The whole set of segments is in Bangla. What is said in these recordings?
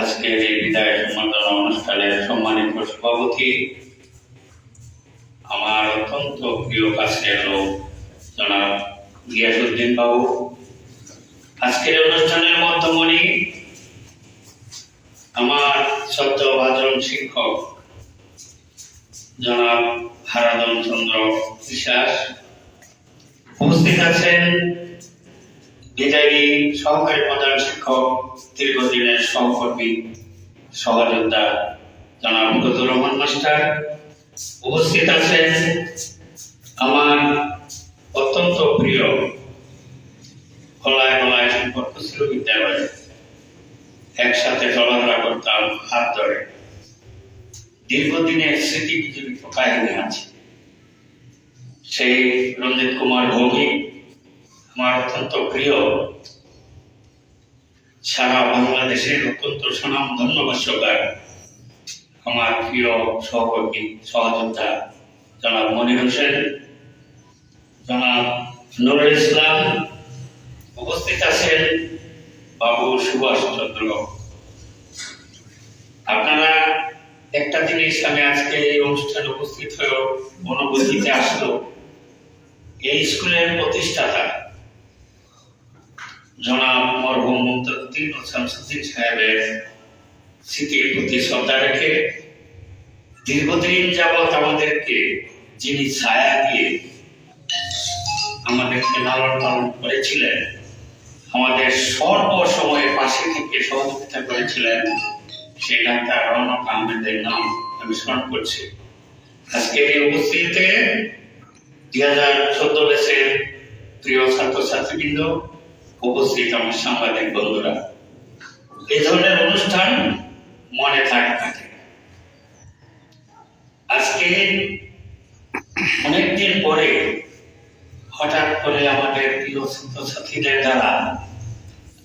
আজকের এই বিদায় সম্বর্ধনা অনুষ্ঠানের সম্মানিত সভাপতি, আমার অত্যন্ত প্রিয় কাছের লোক, জনাব গিয়াসুদ্দিন বাবু। আজকের অনুষ্ঠানের মধ্যমণি আমার সত্যভাজন শিক্ষক, জনাব হারাদন চন্দ্র বিশ্বাস। উপস্থিত আছেন বিদায়ী সহকারী প্রধান শিক্ষক দীর্ঘদিনের সহকর্মী সহযোদ্ধা জনাব ফজলুর রহমান মাস্টার উপস্থিত আছেন আমার অত্যন্ত প্রিয় গলায় গলায় সম্পর্ক ছিল বিদ্যালয়ে। একসাথে চলাফেরা করতাম হাত ধরে। দীর্ঘদিনের স্মৃতি কাহিনী আছে। সেই রঞ্জিত কুমার ভৌমিক আমার অত্যন্ত প্রিয় সারা বাংলাদেশের অত্যন্ত সুনাম ধন্যবাস্যকার আমার প্রিয় সহকর্মী, সহযোদ্ধা, জনাব মনির হোসেন, জনাব নুরুল ইসলাম উপস্থিত আছেন বাবু সুভাষ চন্দ্র আপনারা একটা জিনিস আমি আজকে এই অনুষ্ঠানে উপস্থিত হয়েও অনুভূতিতে আসলো, এই স্কুলের প্রতিষ্ঠাতা জনাব মরহুম শামসুদ্দিন সাহেবের স্মৃতির প্রতি শ্রদ্ধা রেখে দীর্ঘদিন যাবৎ আমাদেরকে যিনি ছায়া দিয়ে আমাদেরকে লালন পালন করেছিলেন, আমাদের সর্ব সময়ে পাশে থেকে সহযোগিতা করেছিলেন, সেই ডাক্তার রৌনক আহমেদের নাম আমি স্মরণ করছি। আজকের এই উপস্থিতিতে দুই হাজার চোদ্দ দেশের প্রিয় ছাত্রছাত্রীবৃন্দ উপস্থিত আমার সাংবাদিক বন্ধুরা। এই ধরনের অনুষ্ঠান মনে থাকে। আজকে অনেকদিন পরে হঠাৎ করে আমাদের প্রিয় ছাত্রছাত্রীদের দ্বারা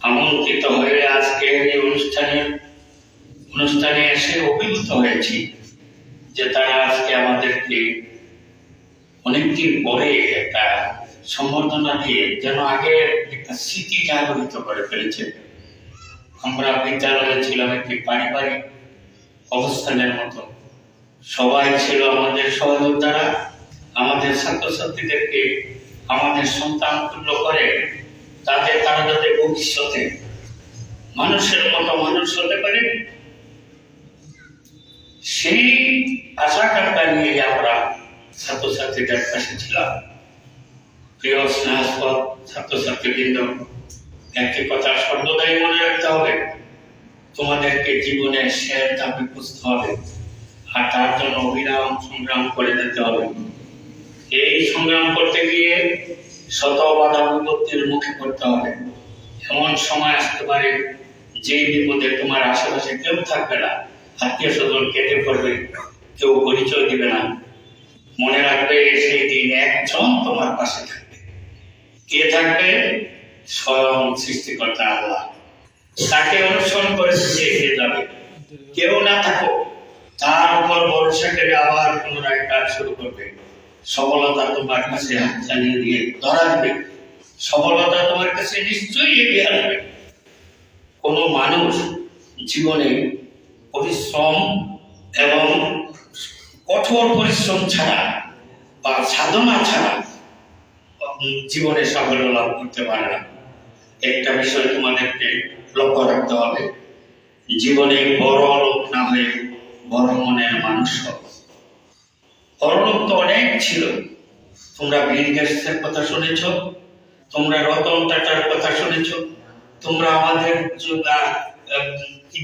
আমন্ত্রিত হয়ে আজকের এই অনুষ্ঠানে অনুষ্ঠানে এসে অভিভূত হয়েছি যে তারা আজকে আমাদেরকে অনেকদিন পরে একটা সম্বর্ধনা দিয়ে যেন আগে একটা স্মৃতি জাগরিত করে ফেলেছে। আমরা বিদ্যালয়ে ছিলাম একটি পারিবারিক অবস্থানের মতো। সবাই ছিল আমাদের সহযোদ্ধারা, আমাদের ছাত্রছাত্রীদেরকে, আমাদের সন্তান তুল্য করে, তাদের, তারা যাতে ভবিষ্যতে মানুষের মতো মানুষ হতে পারে। সেই আশা কাঙ্ক্ষা নিয়ে আমরা ছাত্রছাত্রীদের কাছে ছিলাম। প্রিয় স্নেহাস্পদ ছাত্রছাত্রীবৃন্দ, একটি কথা সর্বদাই মনে রাখতে হবে, তোমাদেরকে জীবনের শেষ দাবি বুঝতে হবে আর তার জন্য অবিরাম সংগ্রাম করে যেতে হবে। এই সংগ্রাম করতে গিয়ে শত বাধা বিপত্তির মুখে পড়তে হবে। এমন সময় আসতে পারে যে বিপদে তোমার আশেপাশে কেউ থাকবে না, আত্মীয় স্বজন কেটে পড়বে, কেউ পরিচয় দিবে না। মনে রাখবে সেই দিন একজন তোমার পাশে থাকবে। কে থাকবে? স্বয়ং সৃষ্টিকর্তা আল্লাহ। তাকে অনুসরণ করে এগিয়ে যাবে। কেউ না থাকো তার উপর ভরসা করে আবার পুনরায় কাজ শুরু করবে। সফলতা তোমার কাছে হাত চালিয়ে দিয়ে ধরা দেবে। সফলতা তোমার কাছে নিশ্চয়ই এগিয়ে আসবে। কোনো মানুষ জীবনে পরিশ্রম এবং কঠোর পরিশ্রম ছাড়া বা সাধনা ছাড়া জীবনে সাফল্য লাভ করতে পারে না। একটা বিষয় তোমাদেরকে লক্ষ্য রাখতে হবে, জীবনে বড় লোক না হয়ে বড় মনের মানুষ হও। বড়লোক তো অনেক ছিল। তোমরা বিল গেটসের কথা শুনেছ, তোমরা রতন টাটার কথা শুনেছ, তোমরা আমাদের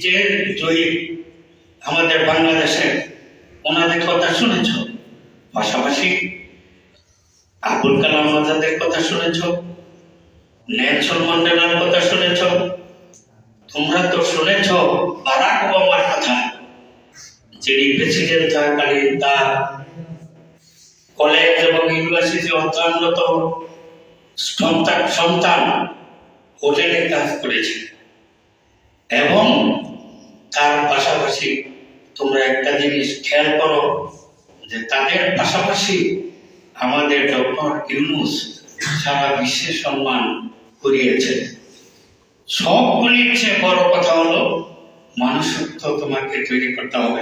যে জয়ী? আমাদের বাংলাদেশের ওনাদের কথা শুনেছ। পাশাপাশি আবুল কালাম আজাদের কথা শুনেছ? নেলসন ম্যান্ডেলার কথা শুনেছ? তোমরা তো শুনেছ বারাক ওবামার কথা। যিনি প্রেসিডেন্ট থাকাকালীন তার কলেজ এবং ইউনিভার্সিটি অধ্যয়নরত সন্তান সন্তান হোটেলে কাজ করেছে। এবং তার পাশাপাশি তোমরা একটা জিনিস খেয়াল করো যে তাদের পাশাপাশি আমাদের ডক্টর ইউনুস সারা বিশ্বে সম্মান করিয়েছে। সবগুলির চেয়ে বড় কথা হলো, মানুষত্ব তোমাকে তৈরি করতে হবে,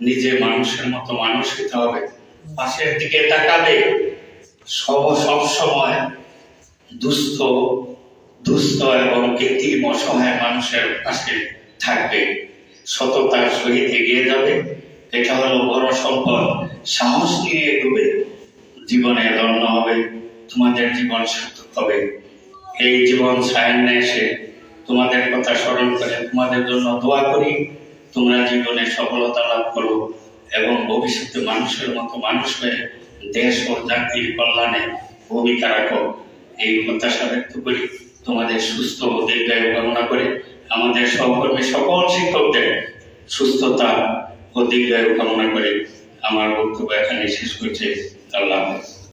নিজে মানুষের মতো মানুষ হতে হবে। পাশের দিকে তাকাবে সব সব সময় দুস্থ দুস্থ এবং কৃত্রিম অসহায় মানুষের পাশে থাকবে। সততার সহিত এগিয়ে যাবে। এটা হলো বড় সম্পদ। সাহস নিয়ে জীবনে ধন্য হবে, তোমাদের জীবন সার্থক হবে। এই জীবন সায়ান্নে এসে তোমাদের কথা স্মরণ করে তোমাদের জন্য দোয়া করি, তোমরা জীবনে সফলতা লাভ করো এবং ভবিষ্যতে মানুষের মতো মানুষ হয়ে দেশ ও জাতির কল্যাণে ভূমিকা রাখো। এই প্রত্যাশা ব্যক্ত করি, তোমাদের সুস্থ ও দীর্ঘায়ু কামনা করে আমাদের সহকর্মী সকল শিক্ষকদের সুস্থতা ও দীর্ঘায়ু কামনা করে। আমার বক্তব্য এখানে শেষ করছে। আল্লাহ হাফেজ